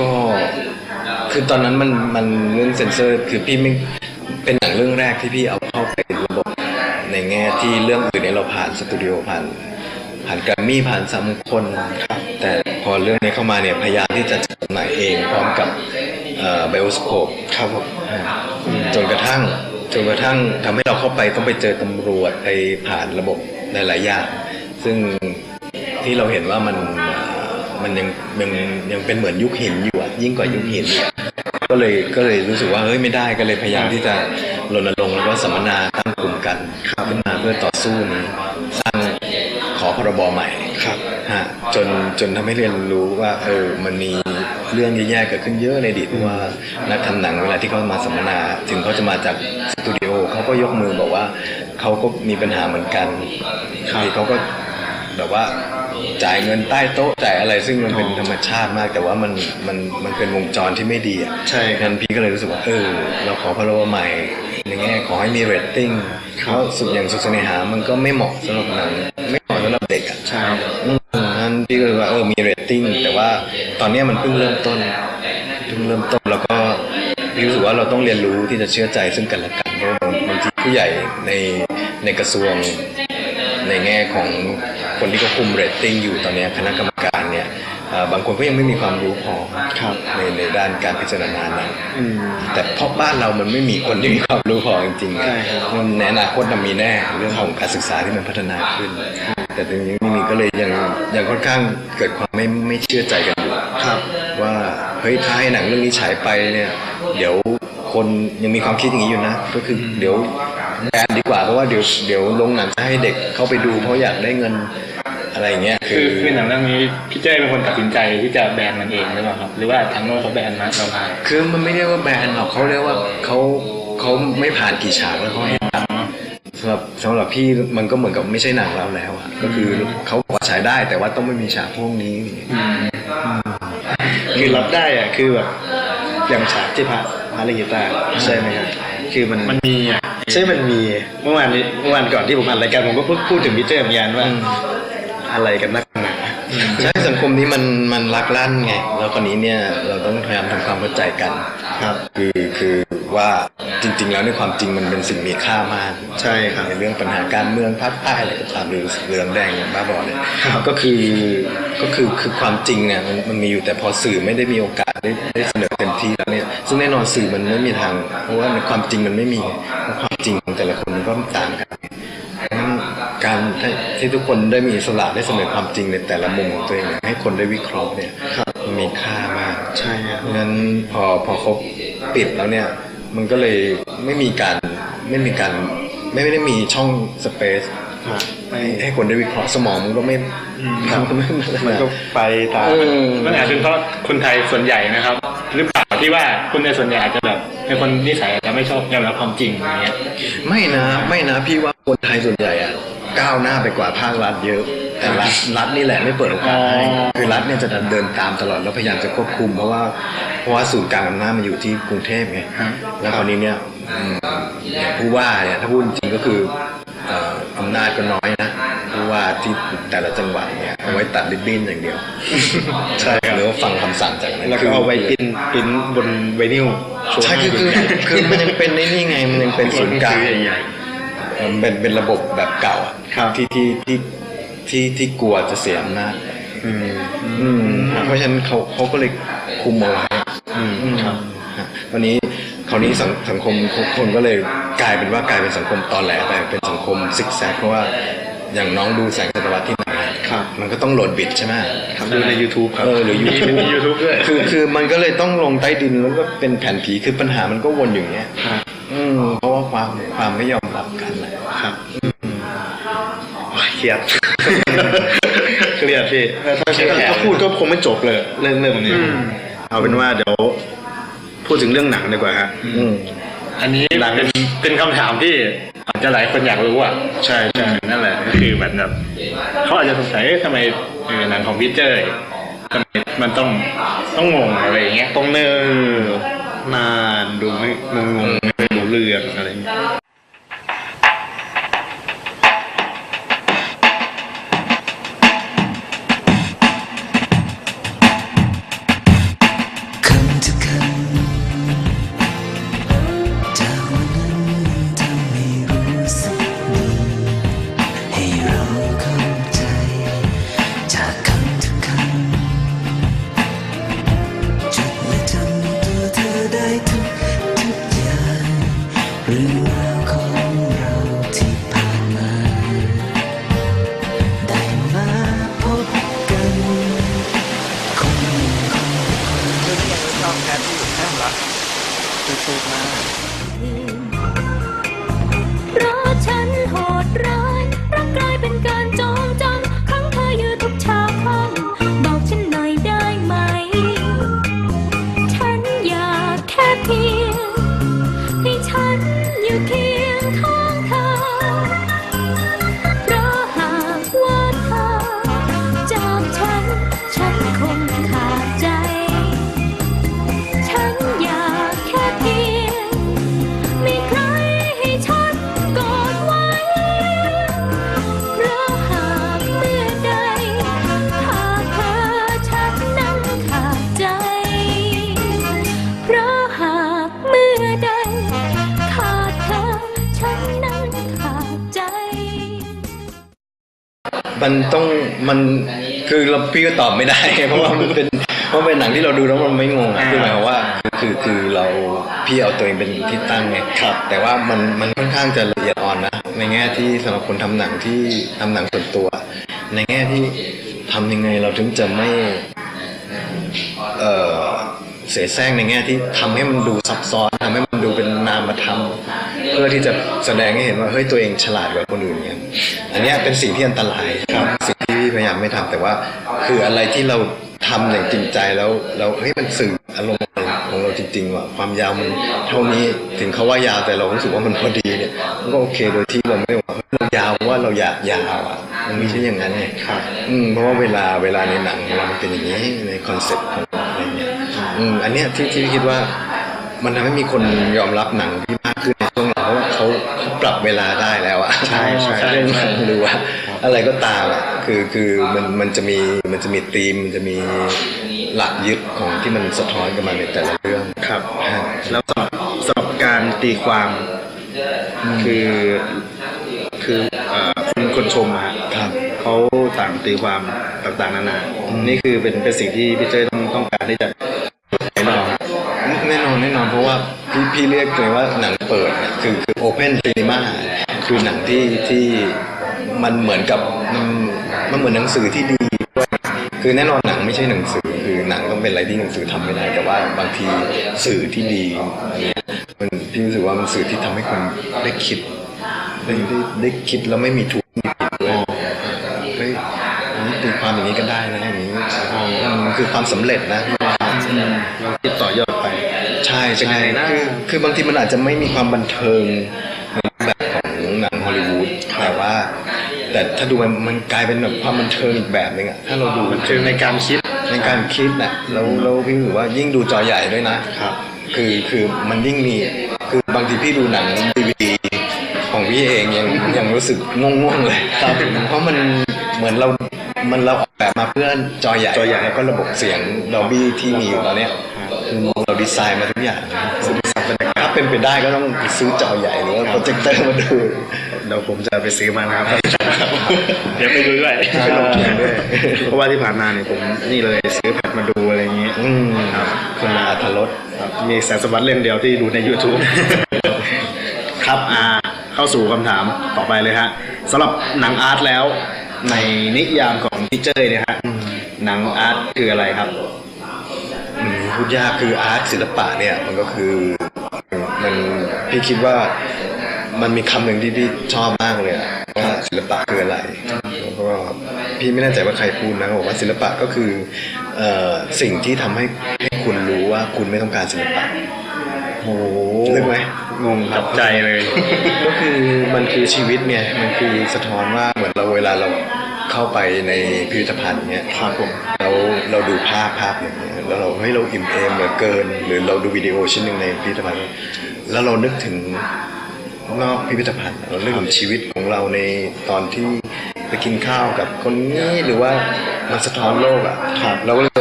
ก็คือตอนนั้นมันมันเรื่องเซนเซอร์ คือพี่ไม่เป็นหนังเรื่องแรกที่พี่เอาเข้าไประบบในแง่ที่เรื่องอื่นเนี่ยเราผ่านสตูดิโอผ่านผ่านแกรมมี่ผ่านสามคนครับแต่พอเรื่องนี้เข้ามาเนี่ยพยายามที่จะจัดจำหน่ายเองพร้อมกับไบโอสโคปครับผมจนกระทั่งจนกระทั่งทำให้เราเข้าไปต้องไปเจอตำรวจไปผ่านระบบหลายๆอย่างซึ่งที่เราเห็นว่ามัน มันยังยังยังเป็นเหมือนยุคหินอยู่อะยิ่งกว่ายุคหินอีกก็เลยก็เลยรู้สึกว่าเฮ้ยไม่ได้ก็เลยพยายามที่จะรณรงค์แล้วก็สัมมนาตั้งกลุ่มกันขึ้นมาเพื่อต่อสู้นี้สร้างขอพรบใหม่ครับฮะจนจนทำให้เรียนรู้ว่าเออมันมีเรื่องแย่ๆเกิดขึ้นเยอะในอดีตว่านักทำหนังเวลาที่เขามาสัมมนา ถึงเขาจะมาจากสตูดิโอเขาก็ยกมือบอกว่าเขาก็มีปัญหาเหมือนกันที่เขาก็ แบบว่าจ่ายเงินใต้โต๊ะจ่ายอะไรซึ่งมันเป็นธรรมชาติมาก แต่ว่ามันมันมันเป็นวงจรที่ไม่ดีอะใช่ครับงั้นพี่ก็เลยรู้สึกว่าเออเราขอพรบใหม่ในแง่ขอให้มีเรตติ้งเพราะสุดอย่างสุดเสน่หามันก็ไม่เหมาะสำหรับหนังไม่เหมาะสำหรับเด็กอะใช่อืมนั้นพี่ก็เลยว่าเออมีเรตติ้งแต่ว่าตอนเนี้ยมันเพิ่งเริ่มต้นเพิ่งเริ่มต้นแล้วก็พี่รู้สึกว่าเราต้องเรียนรู้ที่จะเชื่อใจซึ่งกันและกันเพราะว่าบางทีผู้ใหญ่ในในกระทรวงในแง่ของ คนที่เขาคุมเรตติ้งอยู่ตอนเนี้ยคณะกรรมการเนี่ยเอ่อบางคนก็ยังไม่มีความรู้พอครับในในด้านการพิจารณาหนั้นอืมแต่เพราะบ้านเรามันไม่มีคนที่มีความรู้พอจริงๆอะใช่ครับมันในอนาคตมันมีแน่เรื่องของการศึกษาที่มันพัฒนาขึ้น แต่ตรงนี้ไม่มีก็เลยยังยังค่อนข้างเกิดความไม่ไม่เชื่อใจกันอยู่ครับ ว่าเฮ้ยถ้าให้หนังเรื่องนี้ฉายไปเนี่ยเดี๋ยวคนยังมีความคิดอย่างนี้อยู่นะ ก็คือเดี๋ยวแบนดีกว่าเพราะว่าเดี๋ยวเดี๋ยวโรงหนังจะให้เด็กเข้าไปดูเพราะอยากได้เงิน อะไรอย่างเงี้ยคือคือหนังเรื่องนี้พี่เจ้เป็นคนตัดสินใจที่จะแบนมันเองหรือเปล่าครับหรือว่าทางโน้นเขาแบนมาเรามาคือมันไม่เรียกว่าแบนหรอกเขาเรียกว่าเขาเขาไม่ผ่านกี่ฉากแล้วเขาให้ตัดสำหรับสำหรับพี่มันก็เหมือนกับไม่ใช่หนังเราแล้วอะก็คือเขาพอฉายได้แต่ว่าต้องไม่มีฉากพวกนี้คือรับได้อะคือแบบอย่างฉากที่พระพระเล่นกีตาร์ใช่ไหมครับคือมันมันมีอะใช่มันมีเมื่อวานนี้เมื่อวานก่อนที่ผมอัดรายการผมก็พูดพูดถึงพี่เจเหมือนกันว่า อะไรกันนักหนาใช่สังคมนี้มันมันรักลั่นไง แล้วคนนี้เนี่ยเราต้องพยายามทำความเข้าใจกันครับ คือคือว่าจริง ๆ แล้วในความจริงมันเป็นสิ่งมีค่ามาก ใช่ครับในเรื่องปัญหาการเมืองภาคใต้อะไรก็ตามหรือเรื่องแดงบ้าบอเนี่ยครับก็คือก็คือคือความจริงเนี่ยมันมันมีอยู่แต่พอสื่อไม่ได้มีโอกาสได้ได้เสนอเต็มที่แล้วเนี่ยซึ่งแน่นอนสื่อมันไม่มีทาง เพราะว่าในความจริงมันไม่มีเพราะความจริงของแต่ละคนมันก็ต่างกัน ที่ที่ทุกคนได้มีอิสระได้เสนอความจริงในแต่ละมุมของตัวเองให้คนได้วิเคราะห์เนี่ยมันมีค่ามากใช่ครับเพราะฉะนั้นพอพอเขาปิดแล้วเนี่ยมันก็เลยไม่มีการไม่มีการไม่ได้มีช่องสเปซครับให้ให้คนได้วิเคราะห์สมองมันก็ไม่ครับมันก็ไม่มันก็ไปตามเออมันอาจจะเป็นเพราะคนไทยส่วนใหญ่นะครับ หรือเปล่าที่ว่าคนในส่วนใหญ่อาจจะแบบเป็นคนนิสัยอาจจะไม่ชอบยอมรับความจริงอย่างเงี้ยไม่นะ ไม่นะพี่ว่าคนไทยส่วนใหญ่อะ ก้าวหน้าไปกว่าภาครัฐเยอะ แต่รัฐรัฐนี่แหละไม่เปิดโอกาสให้อ๋อคือรัฐเนี่ยจะเดินตามตลอดแล้วพยายามจะควบคุม เพราะว่าเพราะว่าศูนย์กลางอำนาจมันอยู่ที่กรุงเทพไงแล้วคราวนี้เนี่ยอืมอย่างผู้ว่าเนี่ยถ้าพูดจริงก็คือเอ่ออำนาจก็น้อยนะผู้ว่าที่แต่ละจังหวัดเนี่ยเอาไว้ตัดริบบิ้นอย่างเดียว ใช่ครับหรือว่าฟังคำสั่งจากนั้นแล้วก็เอาไว้ปิ้นปิ้นบนไวนิลโชว์ใช่คือคือคือมันยังเป็นในนี่ไงมันยังเป็นศูนย์กลางใหญ่ เอ่อเป็นเป็นระบบแบบเก่าอะครับที่ที่ที่ที่ที่กลัวจะเสียอำนาจอืมอืมเพราะฉะนั้นเขาเขาก็เลยคุมเอาไว้อืมครับฮะวันนี้คราวนี้สังสังคมคนก็เลยกลายเป็นว่ากลายเป็นสังคมตอนแหลไปเป็นสังคมซิกแซกเพราะว่าอย่างน้องดูแสงศตวรรษที่ไหนครับมันก็ต้องโหลดบิตใช่ไหมครับดูใน YouTube ครับเออหรือยูทูบมี YouTube ด้วยคือคือมันก็เลยต้องลงใต้ดินแล้วก็เป็นแผ่นผีคือปัญหามันก็วนอยู่อย่างเงี้ยครับ อืมเพราะว่าความความไม่ยอมรับกันแหละครับโอ้ยเครียดเครียดพี่ถ้าถ้าพูดก็คงไม่จบเลยเรื่องเรื่องนี้เอาเป็นว่าเดี๋ยวพูดถึงเรื่องหนังดีกว่าฮะอืมอันนี้หลังเป็นเป็นคำถามที่อาจจะหลายคนอยากรู้อะใช่ใช่นั่นแหละก็คือแบบแบบเขาอาจจะสงสัยเอ๊ะทำไมเออหนังของพี่เจยทำไมมันต้องต้องงงอะไรอย่างเงี้ยต้องเนิ่นานดูไม่งง ง Be มันต้องมันคือเราพี่ก็ตอบไม่ได้ เพราะว่ามันเป็นเพราะเป็นหนังที่เราดูแล้วมันไม่งงอะคือหมายความว่า คือคือเราพี่เอาตัวเองเป็นที่ตั้งไงครับ แต่ว่ามันมันค่อนข้างจะละเอียดอ่อนนะในแง่ที่สำหรับคนทำหนังที่ทำหนังส่วนตัว ในแง่ที่ทำยังไงเราถึงจะไม่เอ่อเสแสร้งในแง่ที่ทำให้มันดูซับซ้อนทำให้มันดูเป็นนามธรรมเพื่อที่จะแสดงให้เห็นว่าเฮ้ยตัวเองฉลาดกว่าคนอื่นเนี่ยอันนี้เป็นสิ่งที่อันตรายครับสิ่งที่พยายามไม่ทำแต่ว่า คืออะไรที่เราทำอย่างจริงใจแล้วแล้วเฮ้ยมันสื่ออารมณ์ของเราจริงๆว่าความยาวมันเท่านี้ถึงเขาว่ายาวแต่เรารู้สึกว่ามันพอดีเนี่ยมันก็โอเคโดยที่เราไม่ว่าเฮ้ยเรายาวเพราะว่าเราอยากยาวอะมันไม่ใช่อย่างนั้นไงครับอืมเพราะว่าเวลาเวลาในหนังเรามันเป็นอย่างนี้ในคอนเซ็ปต์ของอะไรเงี้ยอืมอันเนี้ยที่ที่คิดว่ามันทำให้มีคนยอมรับหนังที่มากขึ้น เพราะว่าเขาเขาปรับเวลาได้แล้วอะใช่ใช่เรื่องหนังหรือว่า อะไรก็ตามอะคือคือมันมันจะมีมันจะมีธีมมันจะมีหลักยึดของที่มันสะท้อนกันมาในแต่ละเรื่องครับ แล้วสำหรับสำหรับการตีความคือคือเอ่อคนคนชมอะฮะครับเขาต่างตีความต่างๆนานา นี่คือเป็นเป็นสิ่งที่พี่เจ้ยต้องต้องการที่จะให้เราแน่นอนแน่นอนเพราะว่า พี่พี่เรียกเลยว่าหนังเปิดคือคือโอเพนซีนีมาคือหนังที่ที่มันเหมือนกับมันมันเหมือนหนังสือที่ดีด้วยคือแน่นอนหนังไม่ใช่หนังสือ คือหนังต้องเป็นอะไรที่หนังสือทำไม่ได้ แต่ว่าบางทีสื่อที่ดีมันพี่รู้สึกว่ามันสื่อที่ทำให้คนได้คิดได้ได้ได้คิดแล้วไม่มีถูกมีผิดด้วยเฮ้ยอันนี้ตีความอย่างนี้ก็ได้นะอย่างนี้มันคือความสำเร็จนะ เป็นไงนะคือคือบางทีมันอาจจะไม่มีความบันเทิงในรูปแบบของหนังฮอลลีวูดแต่ว่า แต่ถ้าดูมันมันกลายเป็นแบบความบันเทิงอีกแบบหนึงอะถ้าเราดูมันคือในการคิดในการคิดน่ะแล้วแล้วพี่รู้สึกว่ายิ่งดูจอใหญ่ด้วยนะ ครับ คือคือมันยิ่งมีคือบางทีพี่ดูหนังดีวีดีของพี่เองยังยังรู้สึกง่วงๆเลยครับเพราะมันเหมือนเรามันเราออกแบบมาเพื่อจอใหญ่จอใหญ่ แล้วก็ระบบเสียงดอบี้ที่มีอยู่ตอนเนี้ย คือเราดีไซน์มาทุกอย่างถ้าเป็นไปได้ก็ต้องซื้อจอใหญ่หรือว่าโปรเจคเตอร์มาดูเดี๋ยวผมจะไปซื้อมานะครับ เดี๋ยวไปดูด้วยไปลงทุนด้วยเพราะว่าที่ผ่านมาเนี่ยผมนี่เลยซื้อแพดมาดูอะไรอย่างนี้อืมครับคุณอาทรสครับมีแสนสมบัติเล่มเดียวที่ดูใน YouTube ครับอ่าเข้าสู่คำถามต่อไปเลยฮะสำหรับหนังอาร์ตแล้วในนิยามของพี่เจ้ยเนี่ยฮะหนังอาร์ตคืออะไรครับอืม พูดยากคืออาร์ตศิลปะเนี่ยมันก็คือมันพี่คิดว่ามันมีคำหนึ่งที่พี่ชอบมากเลยอะว่าศิลปะคืออะไรเพราะว่าพี่ไม่แน่ใจว่าใครพูดนะเขาบอกว่าศิลปะก็คือเอ่อสิ่งที่ทำให้ให้คุณรู้ว่าคุณไม่ต้องการศิลปะโอ้โหลึกไหมงงครับใจเลย ก็คือมันคือชีวิตเนี่ยมันคือสะท้อนว่าเหมือนเราเวลาเรา เข้าไปในพิพิธภัณฑ์เนี่ยครับผมเราเราดูภาพภาพอย่างเงี้ยแล้วเราเฮ้ยเราอิ่มเอมเหลือเกิน หรือเราดูวิดีโอชิ้นหนึ่งในพิพิธภัณฑ์ แล้วเรานึกถึงนอกพิพิธภัณฑ์เรานึกถึงชีวิตของเราในตอนที่ไปกินข้าวกับคนนี้หรือว่ามันสะท้อนโลกอะเราก็เลย